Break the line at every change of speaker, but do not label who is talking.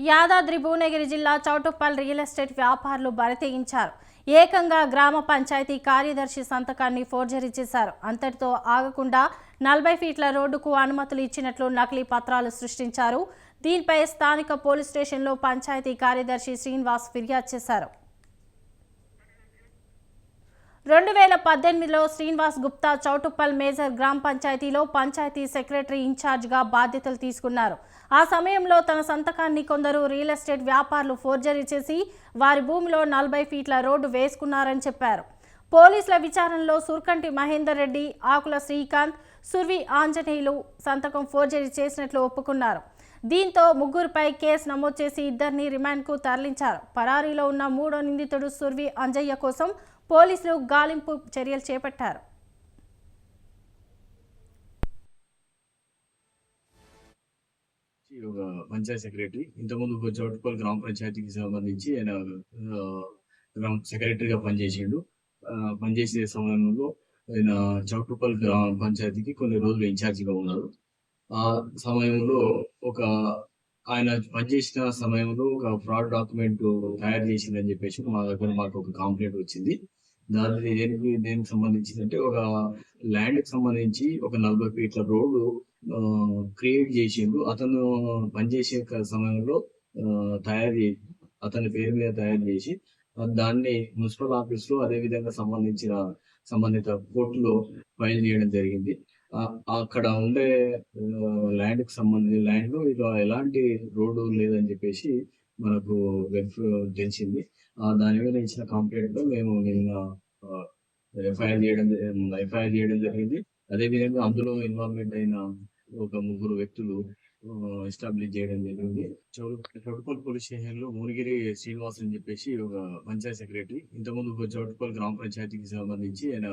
యాదాద్రి భువనగిరి జిల్లా Choutuppal real estate వ్యాపారులు బరితెగించారు. ఏకంగా గ్రామ పంచాయతీ కార్యదర్శి సంతకాన్ని ఫోర్జరీ చేశారు. అంతటితో ఆగకుండా నలభై ఫీట్ల రోడ్డుకు అనుమతులు ఇచ్చినట్లు నకిలీ పత్రాలు సృష్టించారు. దీనిపై స్థానిక పోలీస్ స్టేషన్లో పంచాయతీ కార్యదర్శి శ్రీనివాస్ ఫిర్యాదు చేశారు. రెండు వేల పద్దెనిమిదిలో శ్రీనివాస్ గుప్తా చౌటుప్పల్ మేజర్ గ్రామ పంచాయతీలో పంచాయతీ సెక్రటరీ ఇన్ఛార్జ్గా బాధ్యతలు తీసుకున్నారు. ఆ సమయంలో తన సంతకాన్ని కొందరు రియల్ ఎస్టేట్ వ్యాపారులు ఫోర్జరీ చేసి వారి భూమిలో నలభై ఫీట్ల రోడ్డు వేసుకున్నారని చెప్పారు. పోలీసుల విచారణలో సుర్కంటి మహేందర్ రెడ్డి ఆకుల శ్రీకాంత్ సుర్వి ఆంజనేయులు సంతకం ఫోర్జరీ చేసినట్లు ఒప్పుకున్నారు. దీంతో ముగ్గురుపై కేసు నమోదు చేసి ఇద్దరిని రిమాండ్కు తరలించారు. పరారీలో ఉన్న మూడో నిందితుడు సుర్వి అంజయ్య కోసం పోలీసులు గాలింపు చర్యలు చేపట్టారు.
ఒక పంచాయత్ సెక్రటరీ ఇంతకుముందు ఒక గ్రామ పంచాయతీకి సంబంధించి ఆయన గ్రామ సెక్రటరీగా పనిచేసిండు. పనిచేసే సమయంలో ఆయన చౌటుపల్ గ్రామ పంచాయతీకి కొన్ని రోజులు ఇన్ఛార్జిగా ఉన్నారు. ఆ సమయంలో ఒక ఆయన పనిచేసిన సమయంలో ఒక ఫ్రాడ్ డాక్యుమెంట్ తయారు చేసిందని చెప్పేసి మా దగ్గర మాకు ఒక కంప్లైంట్ వచ్చింది. దాని దేనికి దేనికి సంబంధించిందంటే ఒక ల్యాండ్కి సంబంధించి ఒక నలభై ఫీట్ల రోడ్డు క్రియేట్ చేసిండు. అతను పనిచేసే సమయంలో తయారు చేసి అతని పేరు మీద తయారు చేసి దాన్ని మున్సిపల్ ఆఫీస్లో అదేవిధంగా అదే విధంగా సంబంధించిన సంబంధిత కోర్టులో ఫైల్ చేయడం జరిగింది. అక్కడ ఉండే ల్యాండ్కి సంబంధించిన ల్యాండ్లో ఇలా ఎలాంటి రోడ్డు లేదని చెప్పేసి మనకు వెబ్ తెలిసింది. ఆ, దాని మీద ఇచ్చిన కంప్లైంట్లో మేము నిన్న ఎఫ్ఐఆర్ చేయడం ఎఫ్ఐఆర్ చేయడం జరిగింది. అదే విధంగా అందులో ఇన్వాల్వ్మెంట్ అయిన ఒక ముగ్గురు వ్యక్తులు ఎస్టాబ్లిష్ చేయడం జరిగింది. చౌటుపల్లి పోలీస్ స్టేషన్లో మునిగిరి శ్రీనివాస్ అని చెప్పేసి ఒక పంచాయత్ సెక్రటరీ ఇంతకుముందు ఒక చౌటుపల్లి గ్రామ పంచాయతీకి సంబంధించి ఆయన